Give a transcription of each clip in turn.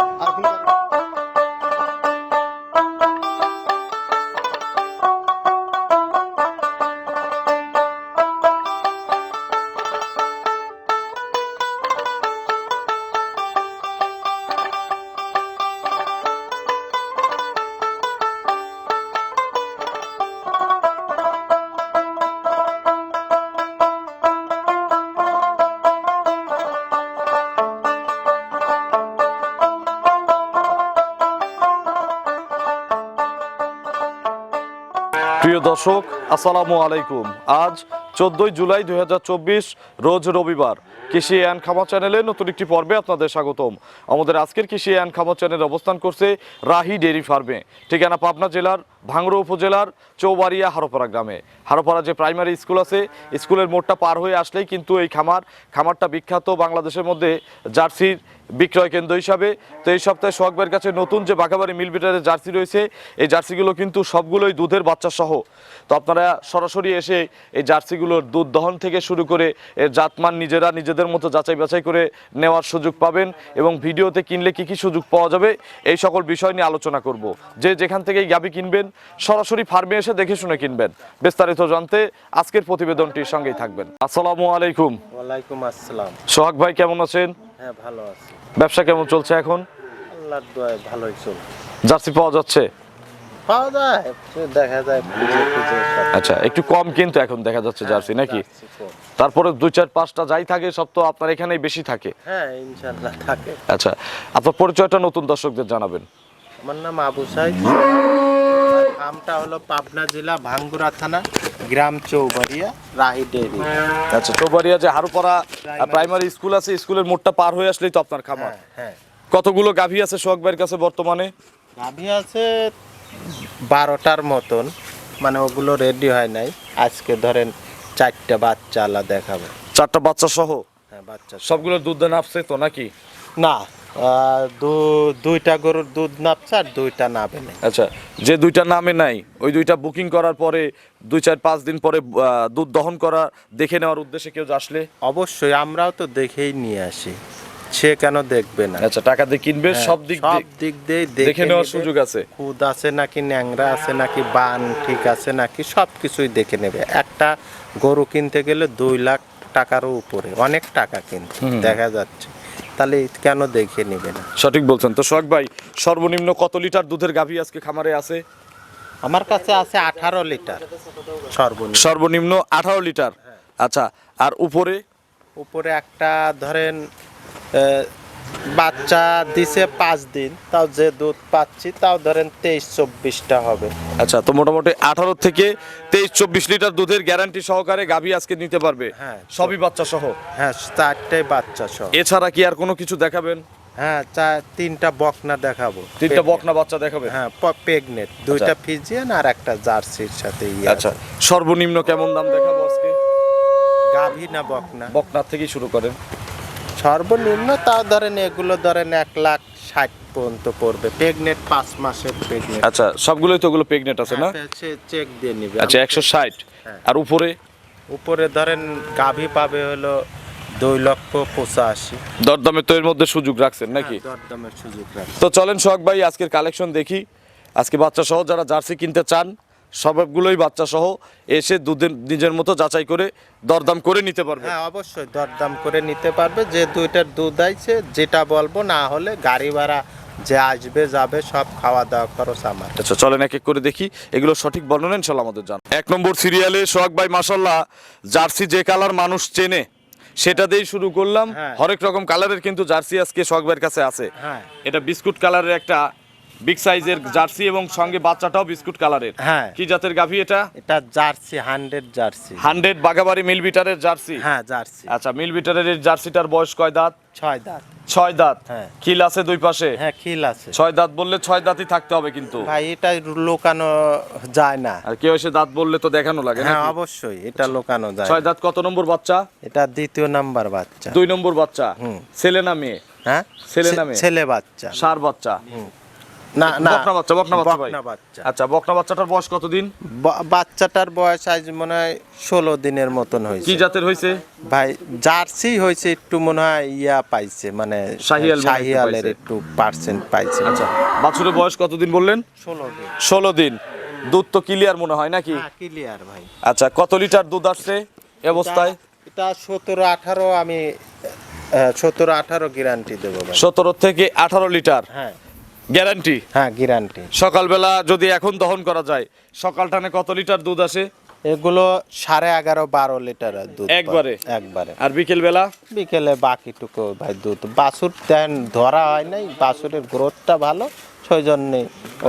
আর প্রিয় দর্শক, আসসালামু আলাইকুম। আজ চোদ্দই জুলাই দুই হাজার চব্বিশ, রোজ রবিবার কৃষি অ্যান্ড খামার চ্যানেলে নতুন একটি পর্বে আপনাদের স্বাগতম। আমাদের আজকের কৃষি অ্যান্ড খামার চ্যানেল অবস্থান করছে রাহি ডেয়ারি ফার্মে, ঠিকানা পাবনা জেলার ভাঙড়া উপজেলার চৌবাড়িয়া হারোপাড়া গ্রামে। হারোপাড়া যে প্রাইমারি স্কুল আছে, স্কুলের মোড়টা পার হয়ে আসলেই কিন্তু এই খামার, খামারটা বিখ্যাত বাংলাদেশের মধ্যে জার্সির বিক্রয় কেন্দ্র হিসাবে। তো এই সপ্তাহে সোহাগবের কাছে নতুন যে বাঘাবাড়ি মিল বিটারের জার্সি রয়েছে এই জার্সিগুলো কিন্তু সবগুলোই দুধের বাচ্চা সহ তো আপনারা সরাসরি এসে এই জার্সিগুলোর দুধ দহন থেকে শুরু করে এর জাতমান নিজেরা নিজেদের মতো যাচাই বাছাই করে নেওয়ার সুযোগ পাবেন এবং ভিডিওতে কিনলে কি কি সুযোগ পাওয়া যাবে এই সকল বিষয় নিয়ে আলোচনা করব। যে যেখান থেকে গাবি কিনবেন সরাসরি ফার্মে এসে দেখে শুনে কিনবেন। বিস্তারিত জানতে আজকের প্রতিবেদনটির সঙ্গেই থাকবেন। আসসালামু আলাইকুম। ওয়ালাইকুম আসসালাম। সোহাগ ভাই কেমন আছেন? হ্যাঁ ভালো আছি। ব্যবসা কেমন চলছে এখন? আল্লাহর দোয়ায় ভালোই চলছে। জার্সি পাওয়া যাচ্ছে? পাওয়া যায় দেখা যায় খুঁজে খুঁজে সব। আচ্ছা একটু কম কিন্তু এখন দেখা যাচ্ছে জার্সি নাকি? জার্সি কম। তারপরে দুই চার পাঁচটা যাই থাকে সব তো আপনার এখানেই বেশি থাকে। হ্যাঁ ইনশাল্লাহ থাকে। আচ্ছা আপনার পরিচয়টা নতুন দর্শকদের জানাবেন। আমার নাম আবু সাইদ। আমটা হলো পাবনা জেলা ভাঙ্গুরা থানা গ্রাম চৌবাড়িয়া রাহি ডেরি আচ্ছা চৌবাড়িয়া যে হারুপাড়া প্রাইমারি স্কুল আছে স্কুলের মোড়টা পার হয়ে আসলেই তো আপনার খামার। হ্যাঁ হ্যাঁ। কতগুলো গাভী আছে সোহাগ ভাইয়ের কাছে বর্তমানে? গাভী আছে বারোটার মতন মানে ওগুলো রেডি হয় নাই। আজকে ধরেন চারটা বাচ্চা আলা দেখাবো। চারটা বাচ্চা সহ? হ্যাঁ বাচ্চা সবগুলো দুধ দেন আপছে তো নাকি? না দুইটা গরুর দুধ নাপছে আর দুইটা নাবে নেই আচ্ছা যে দুইটা নামে নাই ওই দুইটা বুকিং করার পরে দুই চার পাঁচ দিন পরে দুধ দহন করা দেখে নেওয়ার উদ্দেশ্যে কেউ আসলে? অবশ্যই আমরাও তো দেখেই নিয়ে আসি। সে কেন দেখবে না? আচ্ছা টাকা দিয়ে কিনবে হ্যাঁ, সব দিক সব দিক দিয়ে দেখে নেওয়ার সুযোগ আছে। খুদ আছে নাকি ন্যাংরা আছে নাকি বান ঠিক আছে নাকি সব কিছুই দেখে নেবে। একটা গরু কিনতে গেলে দুই লাখ টাকারও উপরে অনেক টাকা কিন্তু দেখা যাচ্ছে। তাহলে কেন দেখে নেবে না? সঠিক বলছেন। তো সোহাগ ভাই সর্বনিম্ন কত লিটার দুধের গাভী আজকে খামারে আছে? আমার কাছে আছে আঠারো লিটার। সর্বনিম্ন। সর্বনিম্ন আঠারো লিটার? আচ্ছা আর উপরে? উপরে একটা ধরেন বাচ্চা দিছে পাঁচ দিন তাও যে দুধ পাচ্ছি তাও ধরেন তেইশ চব্বিশটা হবে। আচ্ছা তো মোটামুটি আঠারো থেকে তেইশ চব্বিশ লিটার দুধের গ্যারান্টি সহকারে গাভী আজকে নিতে পারবে? হ্যাঁ। সবই বাচ্চা সহ হ্যাঁ চারটাই বাচ্চা সব এছাড়া কি আর কোনো কিছু দেখাবেন? হ্যাঁ চার তিনটা বকনা দেখাবো। তিনটা বকনা বাচ্চা দেখাবেন? হ্যাঁ পেগনেট দুইটা ফিজিয়ান আর একটা জার্সির সাথে ইয়ে আচ্ছা সর্বনিম্ন কেমন দাম দেখাবো আজকে? গাভী না বকনা? বকনার থেকেই শুরু করেন। সর্বনিম্ন তাও ধরেন এগুলো ধরেন এক লাখ ষাট পর্যন্ত পড়বে। প্রেগনেট পাঁচ মাসের প্রেগনেট আচ্ছা সবগুলোই তো ওগুলো প্রেগনেন্ট আছে না? চেক দিয়ে নিবে। আচ্ছা একশো ষাট। হ্যাঁ। আর উপরে? উপরে ধরেন গাভী পাবে হলো দুই লক্ষ পঁচাশি। দরদামে তো এর মধ্যে সুযোগ রাখছেন নাকি? হ্যাঁ, দরদামের সুযোগ রাখবে তো চলেন সোহাগ ভাই আজকের কালেকশন দেখি। আজকে বাচ্চা সহ যারা জার্সি কিনতে চান সবগুলোই বাচ্চা সহ এসে দুধের নিজের মতো যাচাই করে দরদাম করে নিতে পারবে। হ্যাঁ অবশ্যই দরদাম করে নিতে পারবে। যে দুইটার দুধ আইছে যেটা বলব না হলে গাড়ি ভাড়া যে আসবে যাবে সব খাওয়া দাওয়া খরচ আমার। আচ্ছা চলেন এক এক করে দেখি। এগুলো সঠিক বর্ণনা ইনশাল্লাহ আমাদের জান। এক নম্বর সিরিয়ালে সোহাগ ভাই মাসাল্লাহ জার্সি যে কালার মানুষ চেনে সেটা দিয়েই শুরু করলাম। হ্যাঁ। হরেক রকম কালারের কিন্তু জার্সি আজকে সোহাগ ভাইয়ের কাছে আছে। হ্যাঁ। এটা বিস্কুট কালারের একটা বিগ সাইজের জার্সি এবং সঙ্গে বাচ্চাটাও বিস্কুট কালারের। হ্যাঁ। কি জাতের গাভী এটা? এটা জার্সি হান্ড্রেড জার্সি হান্ড্রেড বাগাবাড়ি মিল বিটারের জার্সি হ্যাঁ জার্সি আচ্ছা মিল বিটারের এই জার্সিটার বয়স কয় দাঁত? ছয় দাঁত। ছয় দাঁত? হ্যাঁ। খিল আছে দুই পাশে? হ্যাঁ খিল আছে। ছয় দাঁত বললে ছয় দাঁতই থাকতে হবে কিন্তু। ভাই এটা লোকানো যায় না। আর কেউ এসে দাঁত বললে তো দেখানো লাগে হ্যাঁ অবশ্যই এটা লোকানো যায়। ছয় দাঁত কত নম্বর বাচ্চা? এটা দ্বিতীয় নাম্বার বাচ্চা। দুই নম্বর বাচ্চা। হুম। ছেলে না মেয়ে? হ্যাঁ? ছেলে না মেয়ে? ছেলে বাচ্চা। সার বাচ্চা। না না। বকনা বাচ্চা বকনা বাচ্চা ভাই। বাচ্চা। আচ্ছা বকনা বাচ্চাটার বয়স কতদিন? বাচ্চাটার বয়স আজ মনে হয় ষোলো দিনের মতন কি হয়েছে জাতের হয়েছে ভাই জার্সি হয়েছে একটু মনে হয় ইয়া পাইছে মানে শাহিয়াল একটু শাহিয়ালের একটু পার্সেন্ট পাইছে। আচ্ছা বাছুরের বয়স কতদিন বললেন? ষোলো দিন। ষোলো দিন। দুধ তো ক্লিয়ার মনে হয় নাকি? ক্লিয়ার ভাই। আচ্ছা কত লিটার দুধ আসছে অবস্থায়? এটা সতেরো আঠারো আমি সতেরো আঠারো গ্যারান্টি দেবো সতেরো থেকে আঠারো লিটার। হ্যাঁ। গ্যারান্টি? হ্যাঁ গ্যারান্টি। সকালবেলা যদি এখন দহন করা যায় সকাল টানে কত লিটার দুধ আসে? এগুলো সাড়ে এগারো বারো লিটার দুধ একবারে? একবারে। আর বিকেল বেলা বিকেলে বাকিটুকু ভাই দুধ। বাছুর দেন ধরা হয় নাই বাছুরের গ্রোথটা ভালো সেই জন্যে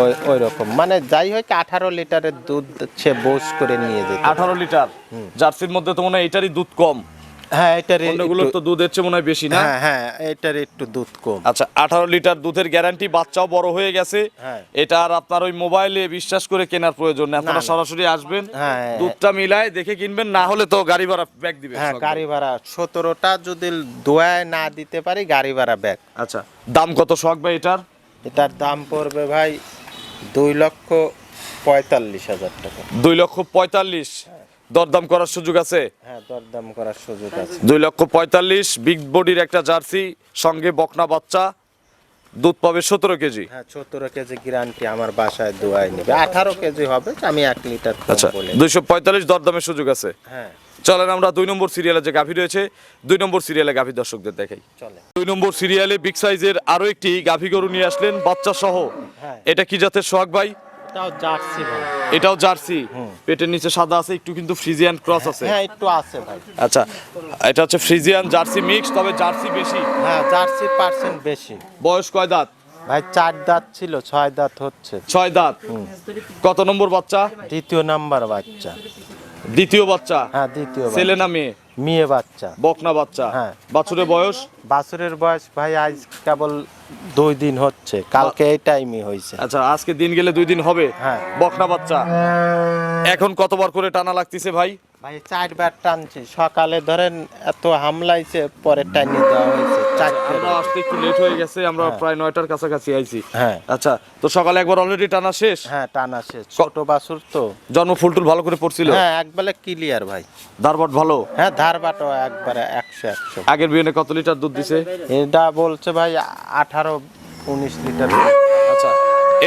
ওই ওই রকম মানে যাই হোক আঠারো লিটারের দুধ সে বোস করে নিয়ে যেত আঠারো লিটার? জার্সির মধ্যে তো মনে হয় এটারই দুধ কম। হ্যাঁ এটার অন্যগুলোর তো দুধের চেয়ে মনে হয় বেশি না? হ্যাঁ হ্যাঁ এটার একটু দুধ কম। আচ্ছা আঠারো লিটার দুধের গ্যারান্টি বাচ্চাও বড় হয়ে গেছে। হ্যাঁ। এটা আর আপনার ওই মোবাইলে বিশ্বাস করে কেনার প্রয়োজন নেই। আপনারা সরাসরি আসবেন হ্যাঁ। দুধটা মিলায় দেখে কিনবেন না হলে তো গাড়ি ভাড়া ব্যাগ দিবে হ্যাঁ গাড়ি ভাড়া সতেরোটা যদি দোয়ায় না দিতে পারি গাড়ি ভাড়া ব্যাগ আচ্ছা দাম কত শখ ভাই এটার? এটার দাম পড়বে ভাই দুই লক্ষ পঁয়তাল্লিশ হাজার টাকা। দুই লক্ষ পঁয়তাল্লিশ। দরদাম করার সুযোগ আছে? হ্যাঁ দরদাম করার সুযোগ আছে। দুই লক্ষ পঁয়তাল্লিশ বিগ বডির একটা জার্সি সঙ্গে বকনা বাচ্চা দুধ পাবে সতেরো কেজি। হ্যাঁ সতেরো কেজি গ্যারান্টি আমার বাসায় দোয়াই নেবে। আঠারো কেজি হবে আমি এক লিটার আচ্ছা দুইশো পঁয়তাল্লিশ দরদামের সুযোগ আছে। হ্যাঁ। চলেন আমরা দুই নম্বর সিরিয়ালে যে গাভী রয়েছে দুই নম্বর সিরিয়ালে গাভী দর্শকদের দেখাই। দুই নম্বর সিরিয়ালে বিগ সাইজের আরও একটি গাভী গরু নিয়ে আসলেন বাচ্চা সহ হ্যাঁ। এটা কি জাতের সোহাগ ভাই? এটাও জার্সি পেটের নিচে সাদা আছে একটু কিন্তু ফ্রিজিয়ান ক্রস আছে। হ্যাঁ একটু আছে ভাই। আচ্ছা এটা হচ্ছে ফ্রিজিয়ান জার্সি মিক্স তবে জার্সি বেশি। হ্যাঁ জার্সি পার্সেন্ট বেশি। বয়স কয় দাঁত? ভাই চার দাঁত ছিল ছয় দাঁত হচ্ছে। ছয় দাঁত। কত নম্বর বাচ্চা? দ্বিতীয় নাম্বার বাচ্চা। দ্বিতীয় বাচ্চা? হ্যাঁ দ্বিতীয় ছেলে না মেয়ে? মেয়ে বাচ্চা। বকনা বাচ্চা? হ্যাঁ। বাছুরের বয়স? বাছুরের বয়স ভাই আজ কেবল দুই দিন হচ্ছে। কালকে এই টাইমই হয়েছে। আচ্ছা আজকে দিন গেলে দুই দিন হবে? হ্যাঁ। বকনা বাচ্চা। এখন কতবার করে টানা লাগতেছে ভাই? ভাই চারবার টানছি। সকালে ধরেন এত হামলাইছে পরে টানি দেওয়া হয়েছে। আমরা আসতে একটু লেট হয়ে গেছে আমরা প্রায় নয়টার কাছাকাছি আইছি। হ্যাঁ। আচ্ছা তো সকালে একবার অলরেডি টানা শেষ? হ্যাঁ টানা শেষ। ছোট বাছুর তো। জন্ম ফুলটুল ভালো করে পড়ছিল? হ্যাঁ একবারে ক্লিয়ার ভাই। দারবাট ভালো? হ্যাঁ ধার বাটো একবারে একশো একশো। আগের বিয়ে কত লিটার দুধ দিছে? এটা বলছে ভাই আঠারো উনিশ লিটার। আচ্ছা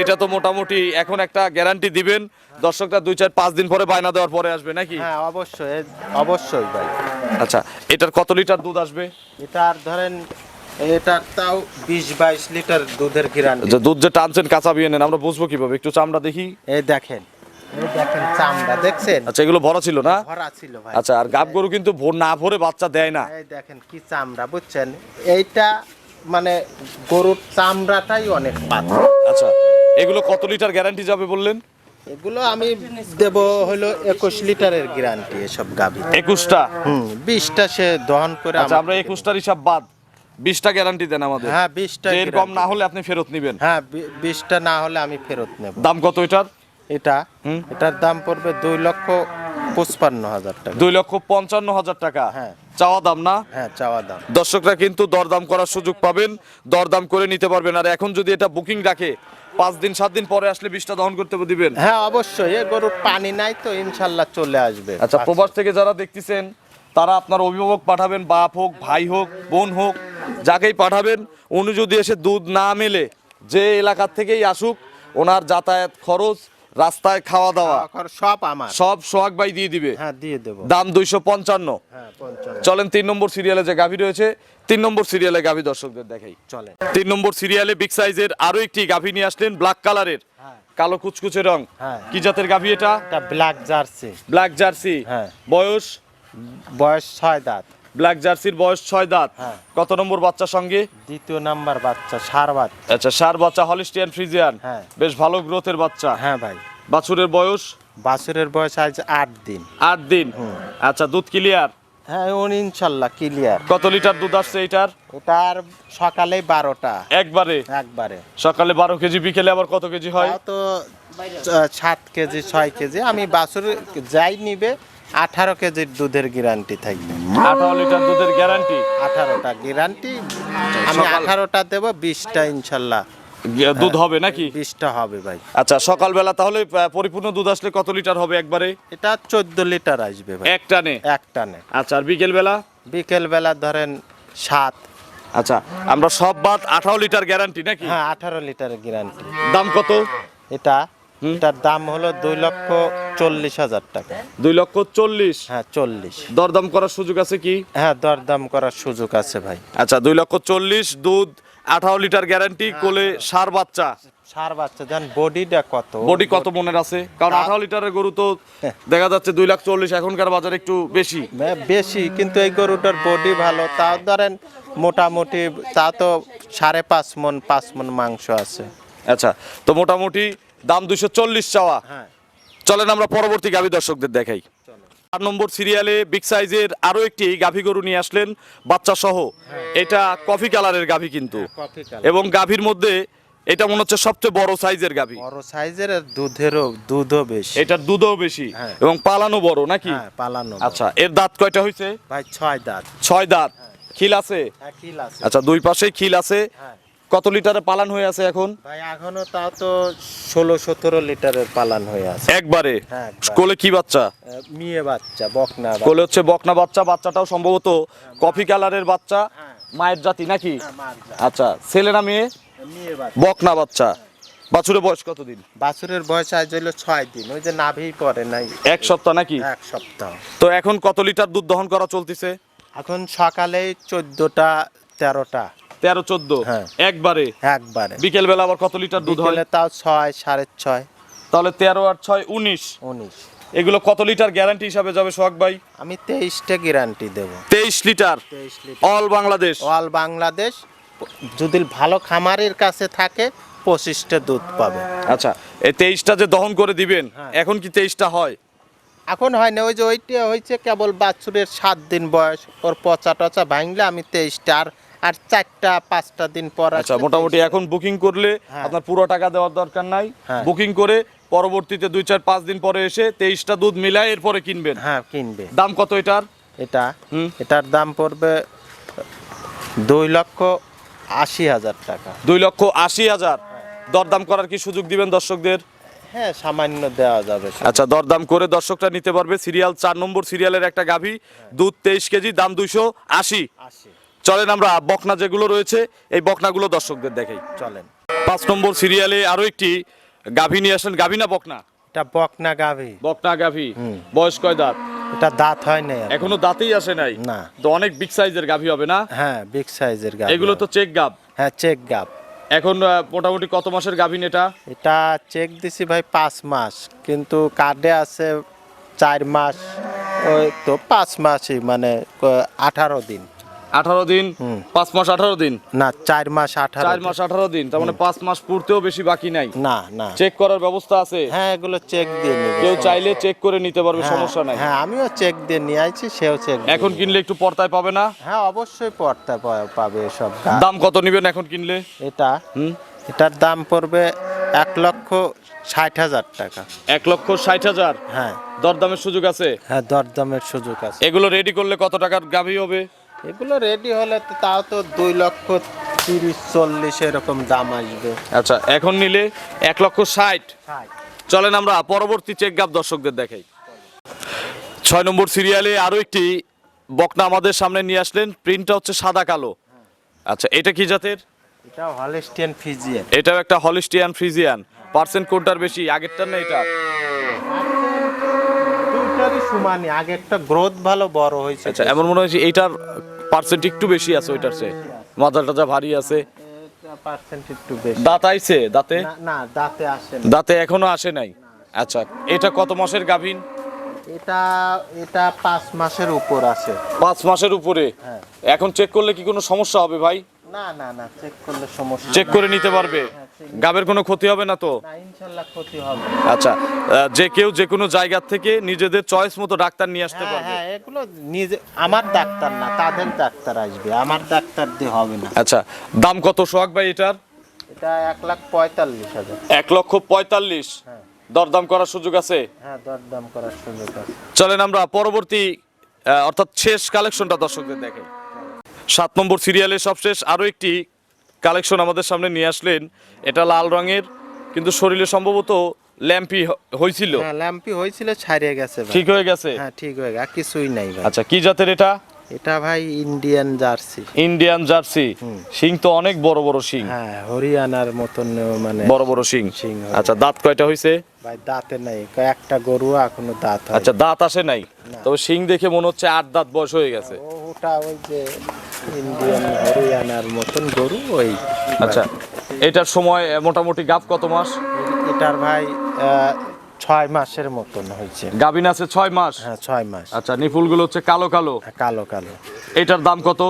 এটা তো মোটামুটি এখন একটা গ্যারান্টি দিবেন। দর্শকরা দুই চার পাঁচ দিন পরে বায়না দেওয়ার পরে আসবে নাকি? হ্যাঁ অবশ্যই অবশ্যই ভাই। আচ্ছা এটার কত লিটার দুধ আসবে? এটা আর ধরেন এটার তাও বিশ বাইশ লিটার দুধের গ্যারান্টি দুধ যে টানছেন কাঁচা বিয়ে নেন আমরা বুঝব কীভাবে? একটু চামড়া দেখি। এই দেখেন এই দেখেন চামড়া দেখছেন? আচ্ছা এগুলো ভরা ছিল না? ভরা ছিল ভাই। আচ্ছা আর গাব গরু কিন্তু ভোর না ভরে বাচ্চা দেয় না। এই দেখেন কি চামড়া বুঝছেন? এইটা মানে গরুর চামড়াটাই অনেক পাতলা। আচ্ছা এগুলো কত লিটার গ্যারান্টি যাবে বললেন? এগুলো আমি দেব হলো একুশ লিটারের গ্যারান্টি এসব গাভি। একুশটা? হুম বিশটা সে দহন করে আচ্ছা আমরা একুশটার হিসাব বাদ। বিশটা গ্যারান্টি দেন আমাদের। হ্যাঁ বিশটা এরকম না হলে আপনি ফেরত নেবেন। হ্যাঁ বিশটা না হলে আমি ফেরত নেব। দাম কত এটার? এটা? হুম। এটার দাম পড়বে দুই লক্ষ পঁচপান্ন হাজার টাকা। দুই লক্ষ পঞ্চান্ন হাজার টাকা। হ্যাঁ। চাওয়া দাম না? হ্যাঁ চাওয়া দাম। দর্শকরা কিন্তু দরদাম করার সুযোগ পাবেন। দরদাম করে নিতে পারবেন। আর এখন যদি এটা বুকিং রাখে পাঁচ দিন সাত দিন পরে আসলে বিষটা দহন করতে দিবেন? হ্যাঁ অবশ্যই। এ গরুর পানি নাই তো ইনশাল্লাহ চলে আসবে। আচ্ছা প্রবাস থেকে যারা দেখতেছেন তারা আপনার অভিভাবক পাঠাবেন বাপ হোক ভাই হোক বোন হোক যাকেই পাঠাবেন উনি যদি এসে দুধ না মেলে যে এলাকার থেকেই আসুক ওনার যাতায়াত খরচ রাস্তায় খাওয়া দাওয়া সব আমার। সব সোহাগ ভাই দিয়ে দিবে। হ্যাঁ দিয়ে দেবো। দাম দুইশো হ্যাঁ পঞ্চান্ন। চলেন তিন নম্বর সিরিয়ালে যে গাভী রয়েছে তিন নম্বর সিরিয়ালে গাভী দর্শকদের দেখাই। চলে তিন নম্বর সিরিয়ালে বিগ সাইজের আরও একটি গাভী নিয়ে আসলেন ব্ল্যাক কালারের। কালো কুচকুচে রং। হ্যাঁ। কি জাতের গাভী এটা? Black jersey black jersey. বয়স? বয়স ছয় দাঁত। ব্ল্যাক জার্সির বয়স ছয় দাঁত। হ্যাঁ। কত নম্বর বাচ্চা সঙ্গে? দ্বিতীয় নাম্বার বাচ্চা সার বাচ্চা। আচ্ছা সার বাচ্চা হলিস্টিয়ান ফ্রিজিয়ান। বেশ ভালো গ্রোথের বাচ্চা। হ্যাঁ ভাই। বাছুরের বয়স? বাছুরের বয়স আজ আট দিন। আট দিন। আচ্ছা দুধ ক্লিয়ার হ্যাঁ উনি ইনশাল্লাহ ক্লিয়ার কত লিটার দুধ আসছে এটার এটার সকালে বারোটা। একবারে? একবারে। সকালে বারো কেজি বিকেলে আবার কত কেজি হয়? তো সাত কেজি ছয় কেজি। আমি বাছুর যাই নিবে আঠারো কেজির দুধের গ্যারান্টি থাকবে। আঠারো লিটার দুধের গ্যারান্টি আঠারোটা গ্যারান্টি আমি আঠারোটা দেবো বিশটা ইনশাল্লাহ। দুধ হবে নাকি? বিশটা হবে ভাই। আচ্ছা সকালবেলা তাহলে পরিপূর্ণ দুধ আসলে কত লিটার হবে একবারে? এটা চোদ্দ লিটার আসবে ভাই। এক টানে? এক টানে। আচ্ছা আর বিকেল বেলা বিকেল বেলা ধরেন সাত। আচ্ছা আমরা সব বাদ আঠারো লিটার গ্যারান্টি নাকি? হ্যাঁ আঠারো লিটারের গ্যারান্টি দাম কত? এটা এটার দাম হলো দুই লক্ষ চল্লিশ হাজার টাকা। দুই লক্ষ চল্লিশ? হ্যাঁ চল্লিশ। দরদাম করার সুযোগ আছে কি? হ্যাঁ দরদাম করার সুযোগ আছে ভাই। আচ্ছা দুই লক্ষ চল্লিশ দুধ আঠারো লিটার গ্যারান্টি কোলে সার বাচ্চা। সার বাচ্চা দেন বডিটা কত? বডি কত মনের আছে? কারণ আঠারো লিটারের গরু তো দেখা যাচ্ছে দুই লাখ চল্লিশ এখনকার বাজারে একটু বেশি। হ্যাঁ, বেশি কিন্তু এই গরুটার বডি ভালো। তাও ধরেন মোটামুটি তা তো সাড়ে পাঁচ মন পাঁচ মন মাংস আছে। আচ্ছা তো মোটামুটি দাম দুইশো চল্লিশ চাওয়া। হ্যাঁ। চলেন আমরা পরবর্তী গাভী দর্শকদের দেখাই। চার নম্বর সিরিয়ালে বিগ সাইজের আরও একটি গাভী গরু নিয়ে আসলেন বাচ্চা সহ এটা কফি কালারের গাভী কিন্তু। এবং গাভীর মধ্যে এটা মনে হচ্ছে সবচেয়ে বড় সাইজের গাভী। বড় সাইজের দুধেরও দুধও বেশি। এটার দুধও বেশি হ্যাঁ। এবং পালানো বড় নাকি? হ্যাঁ পালানো আচ্ছা এর দাঁত কয়টা হয়েছে ভাই ছয় দাঁত। ছয় দাঁত। খিল আছে? হ্যাঁ আচ্ছা দুই পাশেই খিল আছে। হ্যাঁ। কত লিটারে পালান হয়ে আছে এখন? ভাই এখনও তাও তো ষোলো সতেরো লিটারের পালান হয়ে আছে। একবারে? হ্যাঁ, একবার। কোলে কি বাচ্চা? মেয়ে বাচ্চা বকনা বাচ্চা। কোলে হচ্ছে বকনা বাচ্চা বাচ্চাটাও সম্ভবত কফি কালারের বাচ্চা হ্যাঁ। মায়ের জাতি নাকি? হ্যাঁ, মার যা। আচ্ছা ছেলে না মেয়ে? মেয়ে বাচ্চা। বকনা বাচ্চা। বাছুরের বয়স কতদিন? বাছুরের বয়স আজ হইল ছয় দিন ওই যে নাভি পরে নাই। এক সপ্তাহ নাকি? এক সপ্তাহ। তো এখন কত লিটার দুধ দহন করা চলতেছে? এখন সকালে চোদ্দটা তেরোটা। তেরো চোদ্দ। হ্যাঁ। একবারে। একবারে। বিকেল বেলা আবার কত লিটার দুধ হয়? তাও ছয় সাড়ে ছয়। তাহলে তেরো আর ছয় উনিশ। উনিশ। এগুলো কত লিটার গ্যারান্টি হিসাবে যাবে সোহাগ ভাই? আমি তেইশটা গ্যারান্টি দেব। তেইশ litre. All Bangladesh. All Bangladesh. যদি ভালো খামারের কাছে থাকে পঁচিশটা দুধ পাবে। আচ্ছা এই তেইশটা যে দহন করে দিবেন হ্যাঁ। এখন কি তেইশটা হয়? এখন হয় না ওই যে ওইটা হয়েছে কেবল বাছুরের সাত দিন বয়স। ওর পচা টচা ভাঙলে আমি তেইশটা আর আর চারটা পাঁচটা দিন পর আচ্ছা মোটামুটি এখন বুকিং করলে হ্যাঁ। আপনার পুরো টাকা দেওয়ার দরকার নাই। হ্যাঁ। বুকিং করে পরবর্তীতে দুই চার পাঁচ দিন পরে এসে তেইশটা দুধ মিলায় এরপরে কিনবেন। হ্যাঁ কিনবে। দাম কত এটার? এটা? এটার দাম পড়বে দুই লক্ষ আশি হাজার টাকা। দুই লক্ষ আশি হাজার। দরদাম করার কি সুযোগ দিবেন দর্শকদের? হ্যাঁ সামান্য দেওয়া যাবে আচ্ছা দরদাম করে দর্শকরা নিতে পারবে। সিরিয়াল চার নম্বর সিরিয়ালের একটা গাভী দুধ তেইশ কেজি দাম দুইশো আশি। আশি। চলেন আমরা বকনা যেগুলো রয়েছে এই বকনাগুলো দর্শকদের দেখাই। চলেন। পাঁচ নম্বর সিরিয়ালে আরও একটি গাভী নিয়ে আসলেন গাভী না বকনা? এটা বকনা গাভি। বকনা গাভী। বয়স কয় দাঁত? এটা দাঁত হয় না এখন। এখনও দাঁতেই আসে নাই? না। তো অনেক বিগ সাইজের গাভী হবে না? হ্যাঁ বিগ সাইজের গাভি। এগুলো তো চেক গাব হ্যাঁ চেক গাব এখন মোটামুটি কত মাসের গাভীন এটা? এটা চেক দিছি ভাই পাঁচ মাস কিন্তু কার্ডে আছে চার মাস ওই তো পাঁচ মাসই মানে আঠারো দিন। আঠারো দিন। পাঁচ মাস আঠারো দিন। না চার মাস আঠারো চার। মাস আঠারো দিন তার মানে পাঁচ মাস পুরতেও বেশি বাকি নাই। না না। চেক করার ব্যবস্থা আছে? হ্যাঁ এগুলো চেক দিয়ে নেবে। কেউ চাইলে চেক করে নিতে পারবে হ্যাঁ, সমস্যা নাই। হ্যাঁ আমিও চেক দিয়ে নিয়ে আইছি সেও চেক এখন কিনলে একটু পর্তায় পাবে না? হ্যাঁ অবশ্যই পড়তে পা- পাবে সব দাম কত নিবেন এখন কিনলে? এটা? হুম? এটার দাম পড়বে এক লক্ষ ষাট হাজার টাকা। এক লক্ষ ষাট হাজার? হ্যাঁ। দরদামের সুযোগ আছে? হ্যাঁ দরদামের সুযোগ আছে। এগুলো রেডি করলে কত টাকার গাভী হবে? এগুলো রেডি হলে তো তাও তো দুই লক্ষ তিরিশ চল্লিশ এরকম দাম আসবে। আচ্ছা এখন নিলে এক লক্ষ ষাট। চলেন আমরা পরবর্তী চেক গাপ দর্শকদের দেখাই। ছয় নম্বর সিরিয়ালে আরও একটি বকনা আমাদের সামনে নিয়ে আসলেন প্রিন্টটা হচ্ছে সাদা কালো। আচ্ছা এটা কি জাতের? এটা হলিস্টিয়ান ফিজিয়ান এটাও একটা হলিস্টিয়ান ফ্রিজিয়ান পার্সেন্ট কোনটার বেশি আগেরটার না এটা দুটারই সমানই আগে একটা গ্রোথ ভালো বড় হয়েছে। আচ্ছা এমন মনে হচ্ছে এইটার পার্সেন্ট একটু বেশি আছে ওইটার চেয়ে। মাথাটা টাজা ভারী আছে। দাঁত আইছে? দাঁতে? না, দাঁতে আসে দাঁতে এখনও আসে নাই? আচ্ছা এটা কত মাসের গাভীন? এটা এটা পাঁচ মাসের উপর আছে। পাঁচ মাসের উপরে? হ্যাঁ। এখন চেক করলে কি কোনো সমস্যা হবে ভাই? না না না চেক করলে সমস্যা চেক করে নিতে পারবে? গাবের কোনো ক্ষতি হবে না তো? ক্ষতি হবে। আচ্ছা যে কেউ যে কোনো জায়গা থেকে নিজেদের চয়েস মতো ডাক্তার নিয়ে আসতে হ্যাঁ পারবে? হ্যাঁ এগুলো নিজে আমার ডাক্তার না তাদের ডাক্তার আসবে। আমার ডাক্তার দিয়ে হবে না। আচ্ছা দাম কত সোহাগ ভাই এটার? এটা এক লাখ পঁয়তাল্লিশ হাজার। এক লক্ষ পঁয়তাল্লিশ। হ্যাঁ। দরদাম করার সুযোগ আছে? হ্যাঁ দরদাম করার সুযোগ আছে। চলেন আমরা পরবর্তী অর্থাৎ শেষ কালেকশনটা দর্শকদের দেখাই। সাত নম্বর সিরিয়ালের সবশেষ আরও একটি কালেকশন আমাদের সামনে নিয়ে আসলেন। এটা লাল রঙের কিন্তু শরীরে সম্ভবত ল্যাম্পি হয়েছিল হ্যাঁ ল্যাম্পি হয়েছিল ছাড়িয়ে গেছে ঠিক হয়ে গেছে? হ্যাঁ ঠিক হয়ে গেছে আর কিছুই নাই ভাই। আচ্ছা কি জাতের এটা? এটা ভাই ইন্ডিয়ান জার্সি। Indian jersey. শিং তো অনেক বড় বড় শিং। হ্যাঁ হরিয়ানার মতন মানে বড় বড় শিং। আচ্ছা দাঁত কয়টা হয়েছে ভাই দাঁতে নাই। একটা গরু এখনও দাঁত আচ্ছা দাঁত আসে নাই। তবে শিং দেখে মনে হচ্ছে আট দাঁত বয়স হয়ে গেছে। ওটা ওই যে ইন্ডিয়ান হরিয়ানার মতন গরু ওই আচ্ছা এটার সময় মোটামুটি গাব কত মাস? এটার ভাই ছয় মাসের মতন হয়েছে। গাবিন আছে ছয় মাস? হ্যাঁ ছয় মাস। আচ্ছা নিপুলগুলো হচ্ছে কালো কালো। হ্যাঁ, কালো কালো। এটার দাম কত?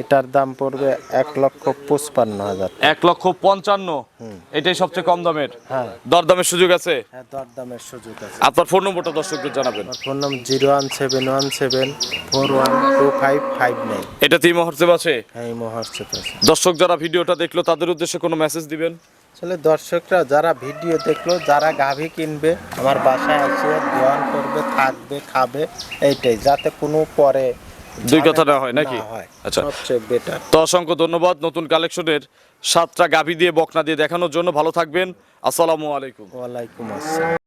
এটার দাম পড়বে এক লক্ষ পঁচপান্ন হাজার এক লক্ষ পঞ্চান্ন। এটাই সবচেয়ে কম দামের। হ্যাঁ। দরদামের সুযোগ আছে? হ্যাঁ দরদামের সুযোগ আছে। আপনার ফোন নম্বরটা দর্শকদের জানাবেন। Phone number zero one seven one seven four one two five five nine. এটা তিন হোয়াটসঅ্যাপ আছে? হ্যাঁ মহর্ষেপ আছে। দর্শক যারা ভিডিওটা দেখল তাদের উদ্দেশ্যে কোনো মেসেজ দিবেন? আসলে দর্শকরা যারা ভিডিও দেখল যারা গাভী কিনবে আমার বাসায় এসে দোয়ান করবে থাকবে খাবে এইটাই। যাতে কোনো পরে দুই কথা না হয় নাকি? আচ্ছা। তো অসংখ্য ধন্যবাদ নতুন কালেকশনের সাতটা গাভী দিয়ে বকনা দিয়ে দেখানোর জন্য। ভালো থাকবেন। আসসালামু আলাইকুম। ওয়ালাইকুম আসসালাম।